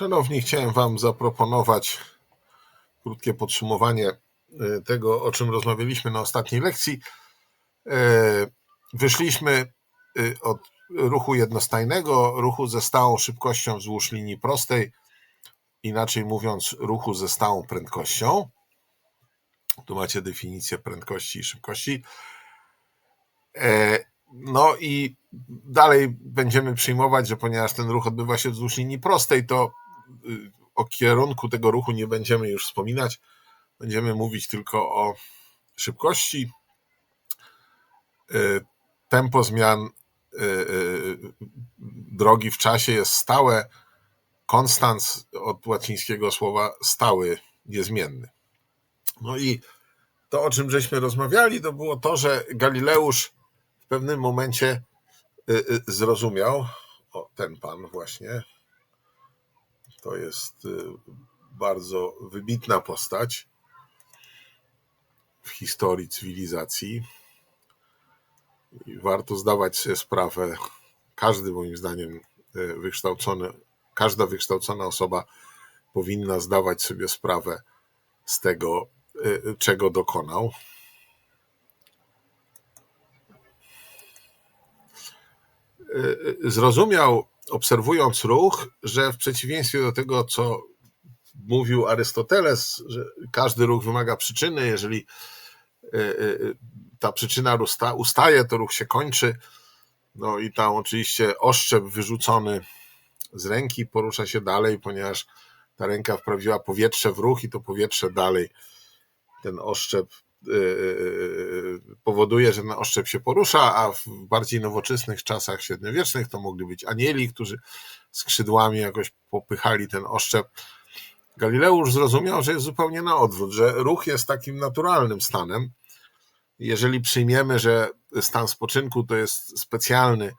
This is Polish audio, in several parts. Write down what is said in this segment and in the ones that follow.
Szanowni, chciałem Wam zaproponować krótkie podsumowanie e, tego, o czym rozmawialiśmy na ostatniej lekcji. E, wyszliśmy e, od ruchu jednostajnego, ruchu ze stałą szybkością wzdłuż linii prostej, inaczej mówiąc, ruchu ze stałą prędkością. Tu macie definicję prędkości i szybkości. No i dalej będziemy przyjmować, że ponieważ ten ruch odbywa się wzdłuż linii prostej, to o kierunku tego ruchu nie będziemy już wspominać. Będziemy mówić tylko o szybkości. Y, tempo zmian y, drogi w czasie jest stałe. Konstans od łacińskiego słowa stały, niezmienny. No i to, o czym żeśmy rozmawiali, to było to, że Galileusz pewnym momencie y, y, zrozumiał, o ten pan właśnie, to jest y, bardzo wybitna postać w historii cywilizacji. I warto zdawać sobie sprawę, każdy moim zdaniem wykształcony, każda wykształcona osoba powinna zdawać sobie sprawę z tego, czego dokonał. Y, zrozumiał, obserwując ruch, że w przeciwieństwie do tego, co mówił Arystoteles, że każdy ruch wymaga przyczyny, jeżeli y, y, ta przyczyna ustaje, to ruch się kończy. No i tam oczywiście oszczep wyrzucony z ręki porusza się dalej, ponieważ ta ręka wprawiła powietrze w ruch i to powietrze dalej ten oszczep powoduje, że ten oszczep się porusza, a w bardziej nowoczesnych czasach średniowiecznych to mogli być anieli, którzy skrzydłami jakoś popychali ten oszczep. Galileusz zrozumiał, że jest zupełnie na odwrót, że ruch jest takim naturalnym stanem. Jeżeli przyjmiemy, że stan spoczynku to jest specjalny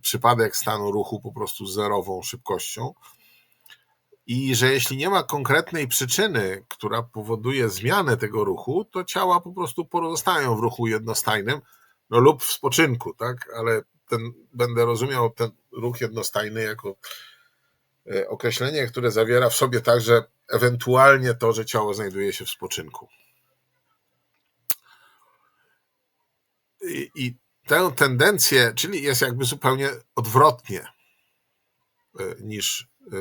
przypadek stanu ruchu po prostu z zerową szybkością, i że jeśli nie ma konkretnej przyczyny, która powoduje zmianę tego ruchu, to ciała po prostu pozostają w ruchu jednostajnym no lub w spoczynku, tak? Ale ten, będę rozumiał ten ruch jednostajny jako e, określenie, które zawiera w sobie także ewentualnie to, że ciało znajduje się w spoczynku. I, i tę tendencję, czyli jest jakby zupełnie odwrotnie e, niż e,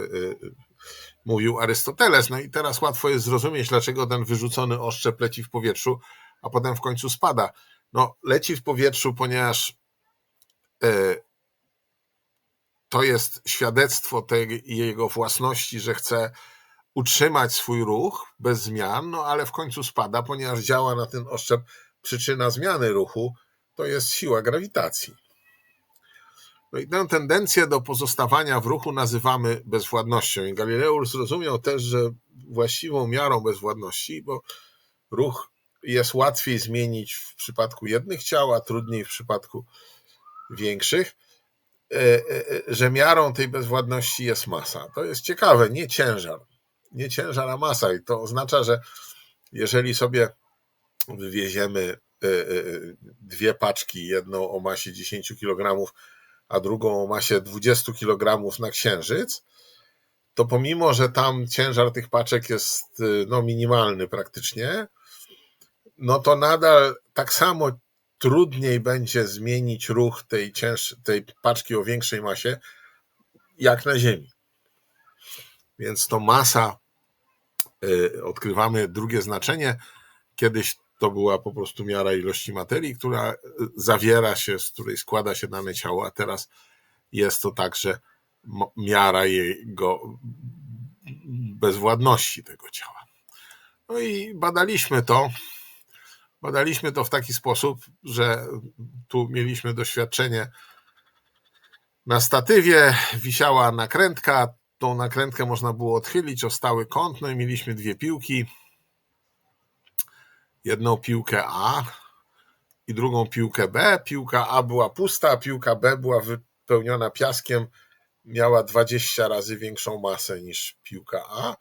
mówił Arystoteles. No i teraz łatwo jest zrozumieć, dlaczego ten wyrzucony oszczep leci w powietrzu, a potem w końcu spada. No, leci w powietrzu, ponieważ e, to jest świadectwo tej jego własności, że chce utrzymać swój ruch bez zmian, no ale w końcu spada, ponieważ działa na ten oszczep przyczyna zmiany ruchu, to jest siła grawitacji. No i tę tendencję do pozostawania w ruchu nazywamy bezwładnością. I Galileusz zrozumiał też, że właściwą miarą bezwładności, bo ruch jest łatwiej zmienić w przypadku jednych ciał, a trudniej w przypadku większych, e, e, że miarą tej bezwładności jest masa. To jest ciekawe, nie ciężar. Nie ciężar, a masa. I to oznacza, że jeżeli sobie wywieziemy e, dwie paczki, jedną o masie 10 kg, a drugą o masie 20 kg na Księżyc, to pomimo, że tam ciężar tych paczek jest y, no, minimalny praktycznie, no to nadal tak samo trudniej będzie zmienić ruch tej, cięż, tej paczki o większej masie, jak na Ziemi. Więc to masa, y, odkrywamy drugie znaczenie. Kiedyś to była po prostu miara ilości materii, która e, zawiera się, z której składa się dane ciało, a teraz jest to także miara jego bezwładności tego ciała. No i badaliśmy to. Badaliśmy to w taki sposób, że tu mieliśmy doświadczenie. Na statywie wisiała nakrętka. Tą nakrętkę można było odchylić o stały kąt. No i mieliśmy dwie piłki jedną piłkę A i drugą piłkę B. Piłka A była pusta, a piłka B była wypełniona piaskiem, miała 20 razy większą masę niż piłka A.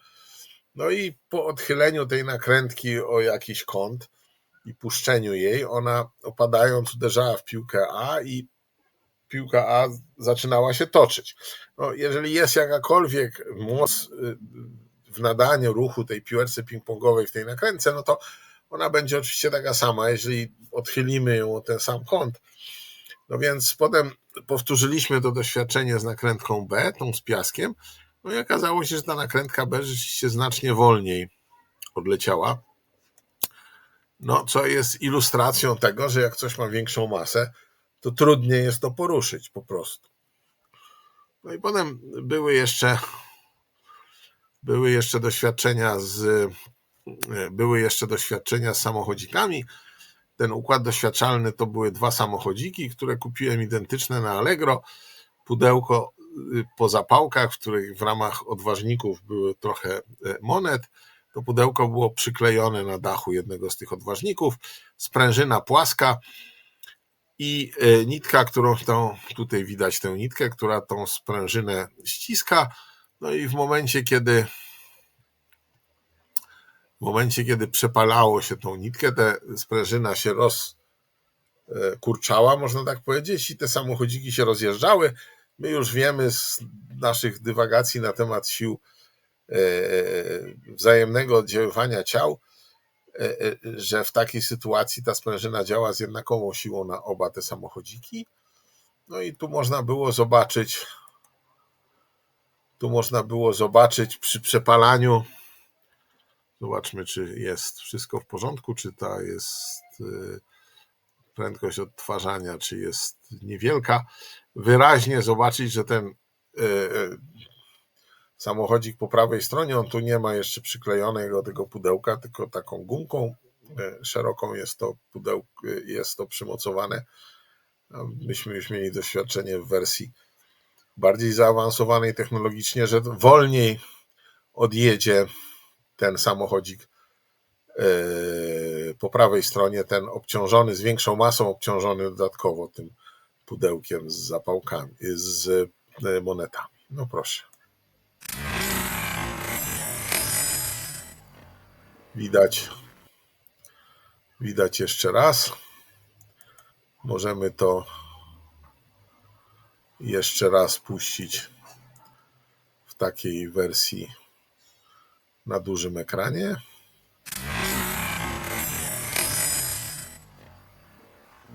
No i po odchyleniu tej nakrętki o jakiś kąt i puszczeniu jej, ona opadając uderzała w piłkę A i piłka A zaczynała się toczyć. No, jeżeli jest jakakolwiek moc y, w nadaniu ruchu tej piłeczce ping-pongowej w tej nakrętce, no to ona będzie oczywiście taka sama, jeżeli odchylimy ją o ten sam kąt. No więc potem powtórzyliśmy to doświadczenie z nakrętką B, tą z piaskiem, no i okazało się, że ta nakrętka B rzeczywiście znacznie wolniej odleciała. No, co jest ilustracją tego, że jak coś ma większą masę, to trudniej jest to poruszyć po prostu. No i potem były jeszcze były jeszcze doświadczenia z były jeszcze doświadczenia z samochodzikami. Ten układ doświadczalny to były dwa samochodziki, które kupiłem identyczne na Allegro. Pudełko y, po zapałkach, w których w ramach odważników były trochę e, monet. To pudełko było przyklejone na dachu jednego z tych odważników. Sprężyna płaska i e, nitka, którą tą, tutaj widać tę nitkę, która tą sprężynę ściska. No i w momencie, kiedy momencie, kiedy przepalało się tą nitkę, ta sprężyna się rozkurczała, można tak powiedzieć, i te samochodziki się rozjeżdżały. My już wiemy z naszych dywagacji na temat sił e, wzajemnego oddziaływania ciał, e, e, że w takiej sytuacji ta sprężyna działa z jednakową siłą na oba te samochodziki. No i tu można było zobaczyć, tu można było zobaczyć przy przepalaniu Zobaczmy, czy jest wszystko w porządku, czy ta jest y, prędkość odtwarzania, czy jest niewielka. Wyraźnie zobaczyć, że ten y, y, samochodzik po prawej stronie, on tu nie ma jeszcze przyklejonego tego pudełka, tylko taką gumką szeroką jest to pudełko, jest to przymocowane. Myśmy już mieli doświadczenie w wersji bardziej zaawansowanej technologicznie, że wolniej odjedzie ten samochodzik e, po prawej stronie, ten obciążony z większą masą, obciążony dodatkowo tym pudełkiem z zapałkami, z e, monetami. No proszę. Widać, widać jeszcze raz. Możemy to jeszcze raz puścić w takiej wersji na dużym ekranie.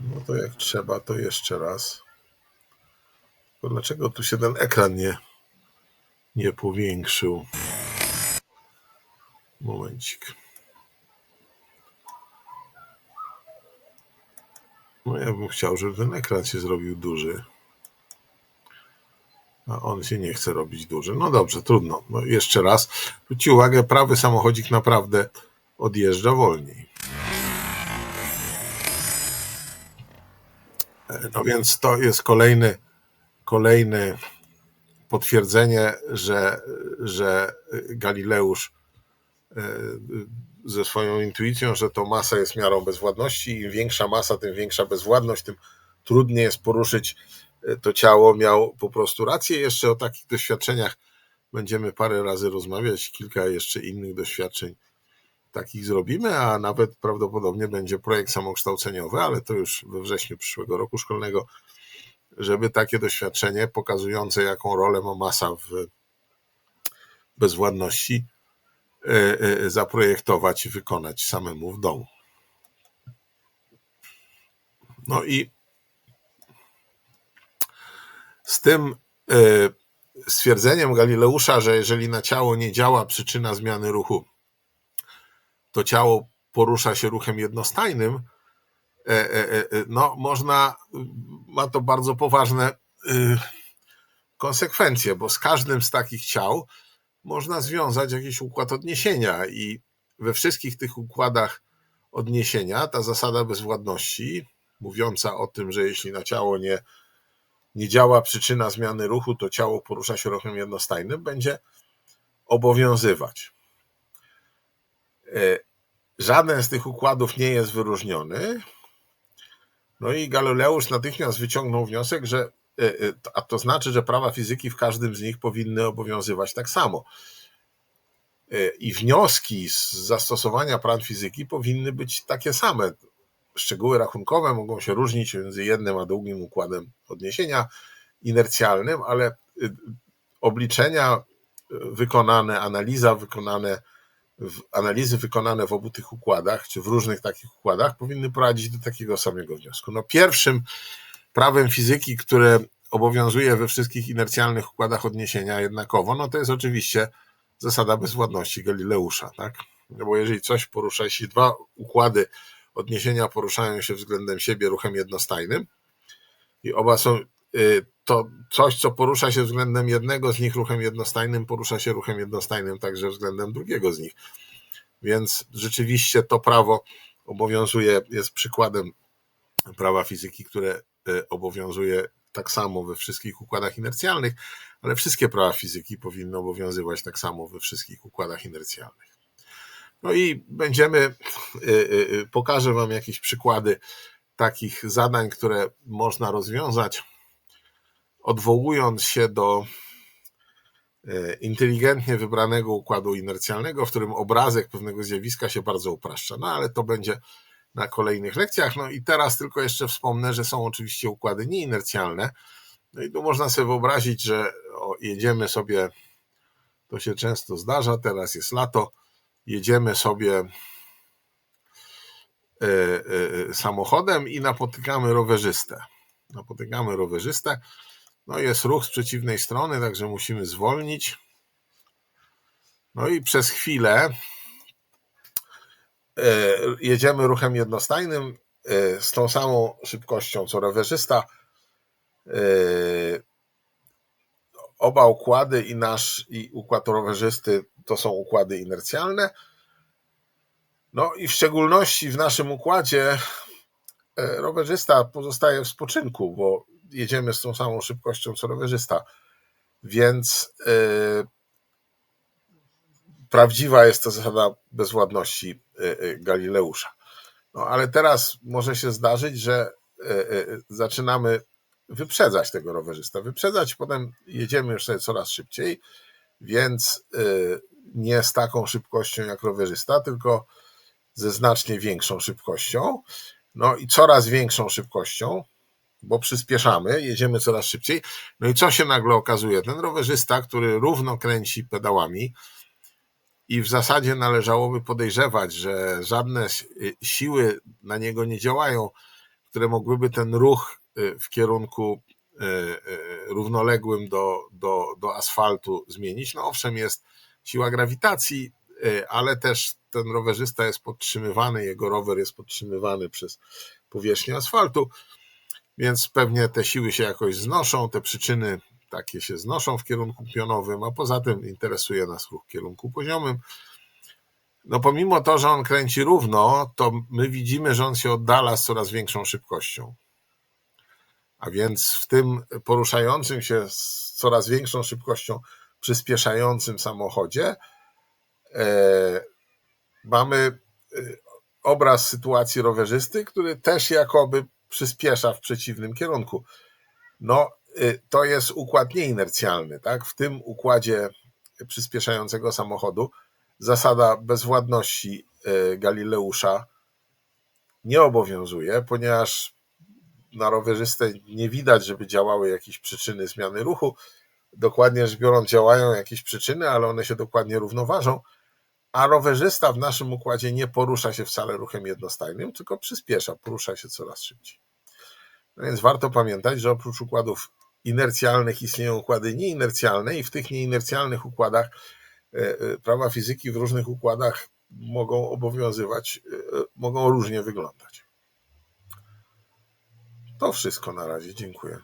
No to jak trzeba, to jeszcze raz. To dlaczego tu się ten ekran nie, nie powiększył? Momencik. No ja bym chciał, żeby ten ekran się zrobił duży on się nie chce robić duży. No dobrze, trudno. No jeszcze raz. Zwróćcie uwagę, prawy samochodzik naprawdę odjeżdża wolniej. No więc to jest kolejny, kolejny potwierdzenie, że, że Galileusz e, ze swoją intuicją, że to masa jest miarą bezwładności. Im większa masa, tym większa bezwładność, tym trudniej jest poruszyć to ciało miał po prostu rację. Jeszcze o takich doświadczeniach będziemy parę razy rozmawiać, kilka jeszcze innych doświadczeń takich zrobimy, a nawet prawdopodobnie będzie projekt samokształceniowy, ale to już we wrześniu przyszłego roku szkolnego, żeby takie doświadczenie pokazujące, jaką rolę ma masa w bezwładności, e, e, zaprojektować i wykonać samemu w domu. No i z tym e, stwierdzeniem Galileusza, że jeżeli na ciało nie działa przyczyna zmiany ruchu, to ciało porusza się ruchem jednostajnym, e, e, no można, ma to bardzo poważne konsekwencje, bo z każdym z takich ciał można związać jakiś układ odniesienia i we wszystkich tych układach odniesienia ta zasada bezwładności, mówiąca o tym, że jeśli na ciało nie nie działa przyczyna zmiany ruchu, to ciało porusza się ruchem jednostajnym, będzie obowiązywać. E, żaden z tych układów nie jest wyróżniony. No i Galileusz natychmiast wyciągnął wniosek, że e, e, a to znaczy, że prawa fizyki w każdym z nich powinny obowiązywać tak samo. I wnioski z zastosowania praw fizyki powinny być takie same. Szczegóły rachunkowe mogą się różnić między jednym a drugim układem odniesienia inercjalnym, ale obliczenia wykonane, analiza wykonane, analizy wykonane w obu tych układach, czy w różnych takich układach, powinny prowadzić do takiego samego wniosku. No pierwszym prawem fizyki, które obowiązuje we wszystkich inercjalnych układach odniesienia jednakowo, no to jest oczywiście zasada bezwładności Galileusza, tak? No bo jeżeli coś porusza, jeśli dwa układy odniesienia poruszają się względem siebie ruchem jednostajnym i oba są, y, to coś, co porusza się względem jednego z nich ruchem jednostajnym, porusza się ruchem jednostajnym także względem drugiego z nich. Więc rzeczywiście to prawo obowiązuje, jest przykładem prawa fizyki, które y, obowiązuje tak samo we wszystkich układach inercjalnych, ale wszystkie prawa fizyki powinny obowiązywać tak samo we wszystkich układach inercjalnych. No i będziemy, y, y, y, pokażę Wam jakieś przykłady takich zadań, które można rozwiązać, odwołując się do inteligentnie wybranego układu inercjalnego, w którym obrazek pewnego zjawiska się bardzo upraszcza. No ale to będzie na kolejnych lekcjach. No i teraz tylko jeszcze wspomnę, że są oczywiście układy nieinercjalne. No i tu można sobie wyobrazić, że jedziemy sobie, to się często zdarza, teraz jest lato, jedziemy sobie e, e, samochodem i napotykamy rowerzystę. Napotykamy rowerzystę. No jest ruch z przeciwnej strony, także musimy zwolnić. No i przez chwilę e, jedziemy ruchem jednostajnym z tą samą szybkością co rowerzysta. Oba układy i nasz i układ rowerzysty to są układy inercjalne. No i w szczególności w naszym układzie e, rowerzysta pozostaje w spoczynku, bo jedziemy z tą samą szybkością co rowerzysta. Więc yy, prawdziwa jest to zasada bezwładności yy, Galileusza. No ale teraz może się zdarzyć, że zaczynamy wyprzedzać tego rowerzysta. Wyprzedzać, potem jedziemy już sobie coraz szybciej, więc nie z taką szybkością jak rowerzysta, tylko ze znacznie większą szybkością. No i coraz większą szybkością, bo przyspieszamy, jedziemy coraz szybciej. No i co się nagle okazuje? Ten rowerzysta, który równo kręci pedałami i w zasadzie należałoby podejrzewać, że żadne siły na niego nie działają, które mogłyby ten ruch y, w kierunku y, y, równoległym do, do, do asfaltu zmienić. No owszem, jest siła grawitacji, y, ale też ten rowerzysta jest podtrzymywany, jego rower jest podtrzymywany przez powierzchnię asfaltu, więc pewnie te siły się jakoś znoszą, te przyczyny takie się znoszą w kierunku pionowym, a poza tym interesuje nas ruch w kierunku poziomym. No pomimo to, że on kręci równo, to my widzimy, że on się oddala z coraz większą szybkością. A więc w tym poruszającym się z coraz większą szybkością przyspieszającym samochodzie e, mamy e, obraz sytuacji rowerzysty, który też jakoby przyspiesza w przeciwnym kierunku. No, e, to jest układ nieinercjalny, tak? W tym układzie przyspieszającego samochodu zasada bezwładności Galileusza nie obowiązuje, ponieważ na rowerzystę nie widać, żeby działały jakieś przyczyny zmiany ruchu, dokładnie rzecz biorąc działają jakieś przyczyny, ale one się dokładnie równoważą, a rowerzysta w naszym układzie nie porusza się wcale ruchem jednostajnym, tylko przyspiesza, porusza się coraz szybciej. No więc warto pamiętać, że oprócz układów inercjalnych istnieją układy nieinercjalne i w tych nieinercjalnych układach e, e, prawa fizyki w różnych układach mogą obowiązywać, e, mogą różnie wyglądać. To wszystko na razie. Dziękuję.